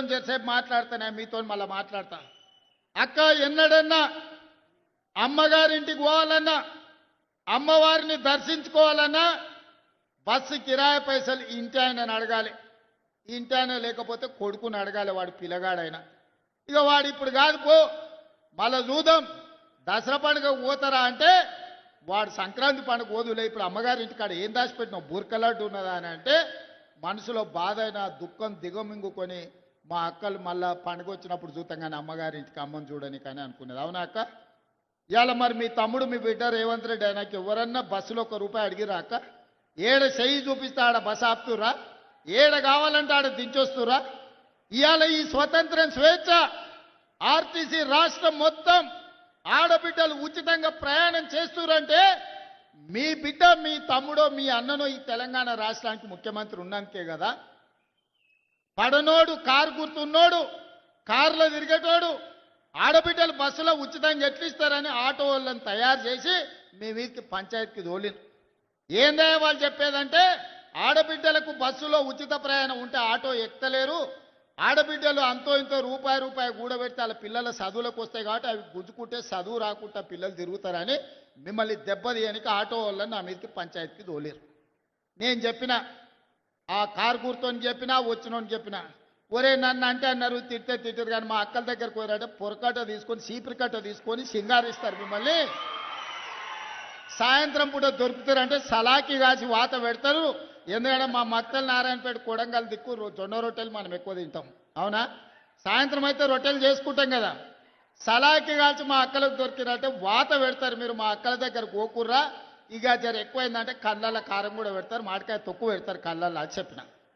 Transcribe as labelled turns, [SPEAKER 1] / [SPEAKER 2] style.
[SPEAKER 1] మీతో చేసేపు మాట్లాడతానే మీతో మళ్ళీ మాట్లాడతా. అక్క ఎన్నడన్నా అమ్మగారింటికి పోవాలన్నా అమ్మవారిని దర్శించుకోవాలన్నా బస్సు కిరాయి పైసలు ఇంటి ఆయన అడగాలి. ఇంటి ఆయన లేకపోతే కొడుకుని అడగాలి వాడు పిల్లగాడైనా. ఇక వాడు ఇప్పుడు కాదు పో మళ్ళా చూద్దాం. దసరా పండుగ పోతారా అంటే వాడు సంక్రాంతి పండుగ పోదులే ఇప్పుడు అమ్మగారి ఇంటికాడ ఏం దాచిపెట్టినావు? బుర్కలడ్డు ఉన్నదా అని అంటే మనసులో బాధ అయినా దుఃఖం దిగమింగుకొని మా అక్కలు మళ్ళా పండుగ వచ్చినప్పుడు చూద్దాం కానీ అమ్మగారి ఇంటికి అమ్మని చూడని కానీ అనుకునేది. అవునా అక్క? ఇవాళ మరి మీ తమ్ముడు మీ బిడ్డ రేవంత్ రెడ్డి ఆయనకి ఎవరన్నా బస్సులో ఒక రూపాయి అడిగిరా అక్క? ఏడ చెయ్యి చూపిస్తే ఆడ బస్సు ఆపుతురా ఏడ కావాలంటే ఆడ దించొస్తురా ఇవాళ ఈ స్వతంత్రం స్వేచ్ఛ ఆర్టీసీ రాష్ట్రం మొత్తం ఆడబిడ్డలు ఉచితంగా ప్రయాణం చేస్తురంటే మీ బిడ్డ మీ తమ్ముడో మీ అన్ననో ఈ తెలంగాణ రాష్ట్రానికి ముఖ్యమంత్రి ఉన్నందుకే కదా. పడనోడు కారు గుర్తున్నోడు కారులో తిరిగేటోడు ఆడబిడ్డలు బస్సులో ఉచితంగా ఎట్లు ఇస్తారని ఆటో వాళ్ళని తయారు చేసి మీ వీరికి పంచాయతీకి తోలిను ఏందే వాళ్ళు చెప్పేదంటే ఆడబిడ్డలకు బస్సులో ఉచిత ప్రయాణం ఉంటే ఆటో ఎక్కలేరు. ఆడబిడ్డలు అంతో ఇంతో రూపాయి రూపాయి కూడబెడితే వాళ్ళ పిల్లల చదువులకు వస్తాయి కాబట్టి అవి గుంజుకుంటే చదువు రాకుండా పిల్లలు తిరుగుతారని మిమ్మల్ని దెబ్బతీయనికి ఆటో వాళ్ళని నా మీదకి పంచాయతీకి తోలేరు నేను చెప్పిన ఆ కారు కూర్చొని చెప్పినా వచ్చినోని చెప్పిన ఒరే నన్ను అంటే అన్నారు తిట్టే తిట్టారు కానీ మా అక్కల దగ్గరకు పోయారంటే పొరకట్ట తీసుకొని సీపురి కట్ట తీసుకొని సింగారిస్తారు మిమ్మల్ని. సాయంత్రం పూట దొరుకుతారంటే సలాకి కాసి వాత పెడతారు. ఎందుకంటే మా మక్కల నారాయణపేట కొడంగల్ దిక్కు జొన్న రొట్టెలు మనం ఎక్కువ తింటాం. అవునా? సాయంత్రం అయితే రొట్టెలు చేసుకుంటాం కదా. సలాకి కాల్చి మా అక్కలకు దొరికినట్టే వాత పెడతారు మీరు మా అక్కల దగ్గర గోకుర్రా ఇక జర ఎక్కువైందంటే కళ్ళల్లో కారం కూడా పెడతారు మామిడికాయ తొక్కు పెడతారు కళ్ళల్లో అది చెప్పిన.